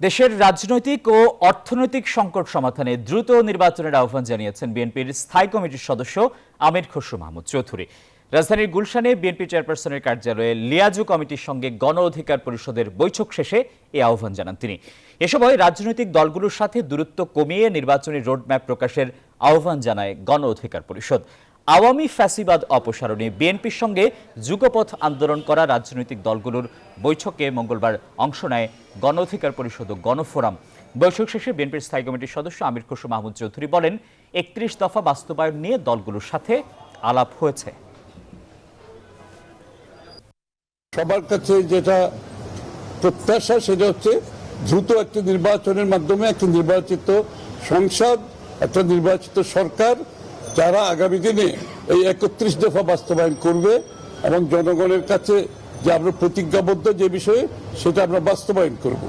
দেশের রাজনৈতিক ও অর্থনৈতিক সংকট সমাধানে দ্রুত নির্বাচনের আহ্বান জানিয়েছেন বিএনপির স্থায়ী কমিটির সদস্য আমির খসরু মাহমুদ চৌধুরী। রাজধানীর গুলশানে বিএনপি চেয়ারপারসনের কার্যালয়ে লিয়াজু কমিটির সঙ্গে গণ অধিকার পরিষদের বৈঠক শেষে এই আহ্বান জানান তিনি। এ সময় রাজনৈতিক দলগুলোর সাথে দূরত্ব কমিয়ে নির্বাচনী রোডম্যাপ প্রকাশের আহ্বান জানায় গণ অধিকার পরিষদ। আওয়ামী ফ্যাসিবাদ অপসারণে বিএনপির সঙ্গে যুগপথ আন্দোলন করা রাজনৈতিক দলগুলোর বৈঠকে মঙ্গলবার অংশ নেয় গণ অধিকার পরিষদ গণফোরাম। বৈঠক শেষে বিএনপির স্থায়ী কমিটির সদস্য আমির খসরু মাহমুদ চৌধুরী বলেন, একত্রিশ দফা বাস্তবায়ন নিয়ে দলগুলোর সাথে আলাপ হয়েছে। সবার কাছে যেটা প্রত্যাশা, সেটা হচ্ছে দ্রুত একটি নির্বাচনের মাধ্যমে একটি নির্বাচিত সংসদ, একটা নির্বাচিত সরকার যারা আগামী দিনে এই একত্রিশ দফা বাস্তবায়ন করবে এবং জনগণের কাছে যে আমরা প্রতিজ্ঞাবদ্ধ যে বিষয়ে, সেটা আমরা বাস্তবায়ন করব।